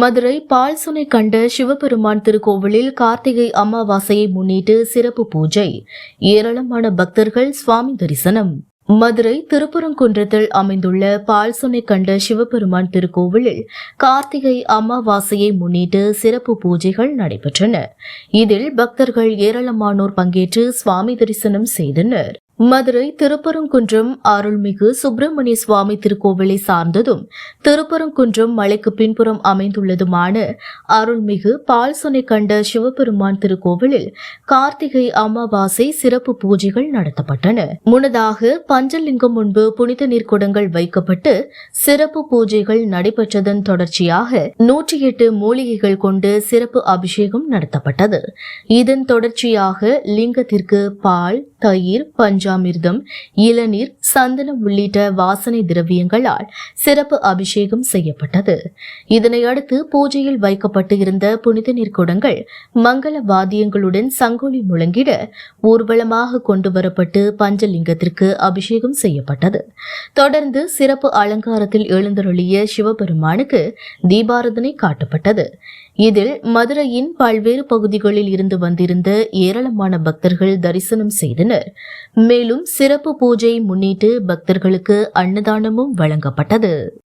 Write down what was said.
மதுரை பால்சுனை கண்ட சிவபெருமான் திருக்கோவிலில் கார்த்திகை அமாவாசையை முன்னிட்டு சிறப்பு பூஜை. ஏராளமான பக்தர்கள் சுவாமி தரிசனம். மதுரை திருப்பரங்குன்றத்தில் அமைந்துள்ள பால்சுனை கண்ட சிவபெருமான் திருக்கோவிலில் கார்த்திகை அமாவாசையை முன்னிட்டு சிறப்பு பூஜைகள் நடைபெற்றன. இதில் பக்தர்கள் ஏராளமானோர் பங்கேற்று சுவாமி தரிசனம் செய்தனர். மதுரை திருப்பரங்குன்றம் அருள்மிகு சுப்பிரமணிய சுவாமி திருக்கோவிலை சார்ந்ததும் திருப்பரங்குன்றம் மலைக்கு பின்புறம் அமைந்துள்ளதுமான அருள்மிகு பால் சுனை கண்ட சிவபெருமான் திருக்கோவிலில் கார்த்திகை அமாவாசை சிறப்பு பூஜைகள் நடத்தப்பட்டன. முன்னதாக பஞ்சலிங்கம் முன்பு புனித நீர் குடங்கள் வைக்கப்பட்டு சிறப்பு பூஜைகள் நடைபெற்றதன் தொடர்ச்சியாக நூற்றி எட்டு மூலிகைகள் கொண்டு சிறப்பு அபிஷேகம் நடத்தப்பட்டது. இதன் தொடர்ச்சியாக லிங்கத்திற்கு பால் தயிர் பஞ்ச பஞ்சாமிர்தம் இளநீர் சந்தனம் உள்ளிட்ட வாசனை திரவியங்களால் சிறப்பு அபிஷேகம் செய்யப்பட்டது. இதனையடுத்து பூஜையில் வைக்கப்பட்டு இருந்த புனித நீர் குடங்கள் மங்கள வாத்தியங்களுடன் சங்கொலி முழங்கிட ஊர்வலமாக கொண்டு வரப்பட்டு பஞ்சலிங்கத்திற்கு அபிஷேகம் செய்யப்பட்டது. தொடர்ந்து சிறப்பு அலங்காரத்தில் எழுந்தருளிய சிவபெருமானுக்கு தீபாரதனை காட்டப்பட்டது. இதில் மதுரையின் பல்வேறு பகுதிகளில் இருந்து வந்திருந்த ஏராளமான பக்தர்கள் தரிசனம் செய்தனர். மேலும் சிறப்பு பூஜையை முன்னிட்டு பக்தர்களுக்கு அன்னதானமும் வழங்கப்பட்டது.